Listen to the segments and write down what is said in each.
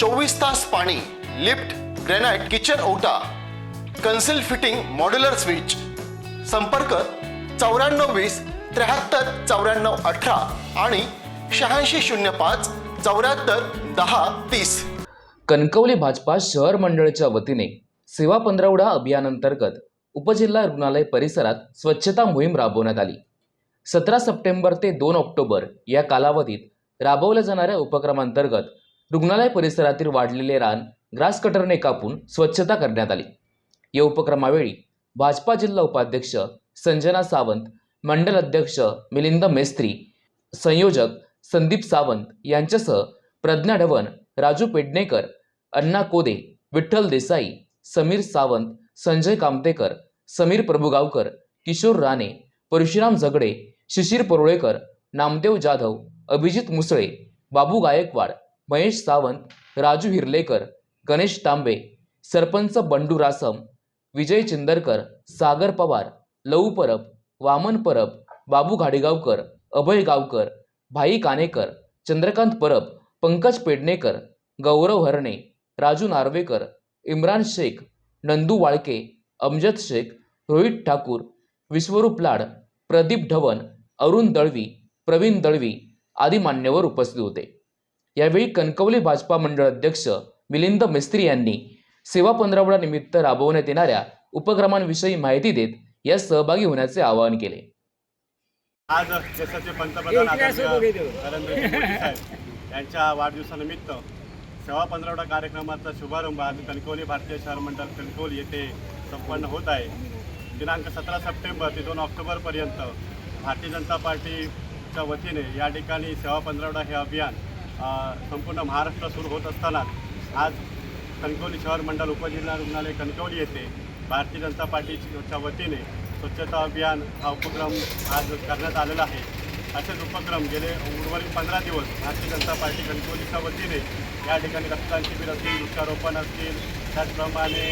चोवीस तास पाणी लिफ्ट ग्रेनाइट किचन ओटा कन्सिल फिटिंग मॉड्युलर स्विच. संपर्क चौऱ्याण्णव वीस त्र्याहत्तर चौऱ्याण्णव अठरा आणि शहाऐंशी शून्य पाच चौऱ्याहत्तर दहा तीस. कणकवली भाजपा शहर मंडळाच्या वतीने सेवा पंधरवडा अभियानांतर्गत उपजिल्हा रुग्णालय परिसरात स्वच्छता मोहीम राबवण्यात आली. सतरा सप्टेंबर ते दोन ऑक्टोबर या कालावधीत राबवल्या जाणाऱ्या उपक्रमांतर्गत रुग्णालय परिसरातील वाढलेले रान ग्रास कटरने कापून स्वच्छता करण्यात आली. या उपक्रमावेळी भाजपा जिल्हा उपाध्यक्ष संजना सावंत मंडल अध्यक्ष मिलिंद मेस्त्री संयोजक संदीप सावंत यांच्यासह प्रज्ञा ढवण राजू पेडणेकर अण्णा कोदे विठ्ठल देसाई समीर सावंत संजय कामतेकर समीर प्रभुगावकर किशोर राणे परशुराम झगडे शिशिर परुळेकर नामदेव जाधव अभिजित मुसळे बाबू गायकवाड महेश सावंत राजू हिरलेकर गणेश तांबे सरपंच बंडू रासम विजय चिंदरकर सागर पवार लऊ परब वामन परब बाबू घाडेगावकर अभय गावकर भाई कानेकर चंद्रकांत परब पंकज पेडणेकर गौरव हरणे राजू नार्वेकर इम्रान शेख नंदू वाळके अमजद शेख रोहित ठाकूर विश्वरूप लाड प्रदीप ढवण अरुण दळवी प्रवीण दळवी आदी मान्यवर उपस्थित होते. यावेळी कणकवली भाजपा मंडळ अध्यक्ष मिलिंद मिस्त्री यांनी सेवा पंधरवडा निमित्त राबवण्यात येणाऱ्या उपक्रमांविषयी माहिती देत यात सहभागी होण्याचे आवाहन केले. आज देशाचे पंतप्रधान नरेंद्र मोदी साहेब यांच्या वाढदिवसानिमित्त सेवा पंधरवडा कार्यक्रमाचा शुभारंभ आज कणकवली भारतीय शहर मंडळ कणकवली येथे संपन्न होत आहे. दिनांक सतरा सप्टेंबर ते दोन ऑक्टोबरपर्यंत भारतीय जनता पार्टीच्या वतीने या ठिकाणी सेवा पंधरवडा हे अभियान संपूर्ण महाराष्ट्र सुरू होत असताना आज कणकवली शहर मंडळ उपजिल्हा रुग्णालय कणकवली येथे भारतीय जनता पार्टीच्या वतीने स्वच्छता अभियान हा उपक्रम आज करण्यात आलेला आहे. असेच उपक्रम गेले उर्वरित पंधरा दिवस भारतीय जनता पार्टी कणकवलीच्या वतीने या ठिकाणी रक्तदान शिबिर असतील वृक्षारोपण असतील त्याचप्रमाणे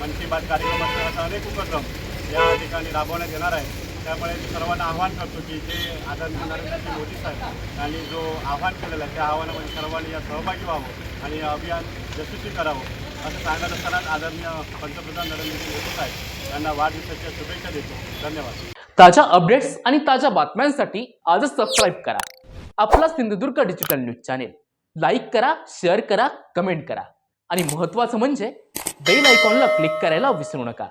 मन की बात कार्यक्रम असतील असा अनेक उपक्रम या ठिकाणी राबवण्यात येणार आहे त्यामुळे मी सर्वांना आव्हान करतो की जे आदरणीय नरेंद्रजी मोदी साहेब यांनी जो आव्हान केलेलं आहे त्या आव्हानामध्ये सर्वांनी या सहभागी व्हावं आणि अभियान यशस्वी करावं असं सांगत असतानाच आदरणीय पंतप्रधान नरेंद्र मोदी साहेब यांना वाढदिवसाच्या शुभेच्छा देतो. धन्यवाद. ताज्या अपडेट्स आणि ताज्या बातम्यांसाठी आजच सबस्क्राईब करा. आपला Sindhudurg digital news channel like करा शेअर करा कमेंट करा. आणि महत्त्वाचं म्हणजे बेल आयकॉनला क्लिक करायला विसरू नका.